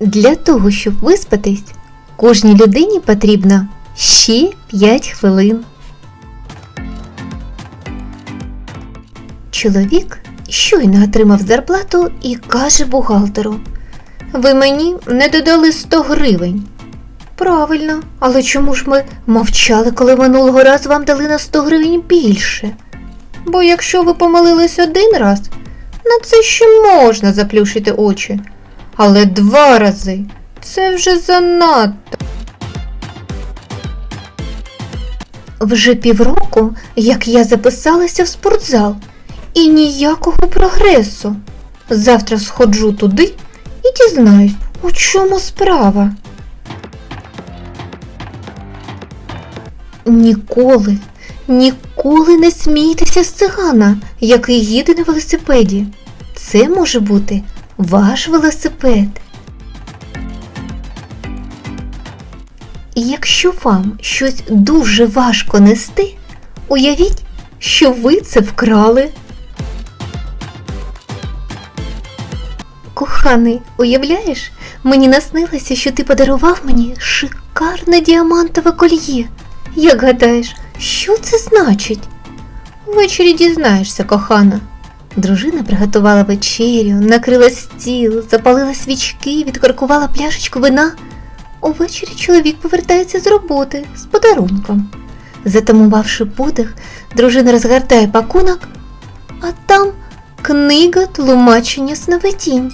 Для того, щоб виспатись, кожній людині потрібно ще 5 хвилин. Чоловік щойно отримав зарплату і каже бухгалтеру: Ви мені не додали 100 гривень. Правильно, але чому ж ми мовчали, коли минулого разу вам дали на 100 гривень більше? Бо якщо ви помилились один раз, на це ще можна заплющити очі. Але два рази це вже занадто. Вже півроку, як я записалася в спортзал, і ніякого прогресу. Завтра сходжу туди і дізнаюсь, у чому справа. Ніколи, ніколи не смійтеся з цигана, який їде на велосипеді. Це може бути ваш велосипед. Якщо вам щось дуже важко нести, уявіть, що ви це вкрали. Коханий, уявляєш, мені наснилося, що ти подарував мені шикарне діамантове кольє. Як гадаєш, що це значить? Ввечері дізнаєшся, кохана. Дружина приготувала вечерю, накрила стіл, запалила свічки, відкоркувала пляшечку вина. Увечері чоловік повертається з роботи з подарунком. Затамувавши подих, дружина розгортає пакунок, а там книга тлумачення сновидінь.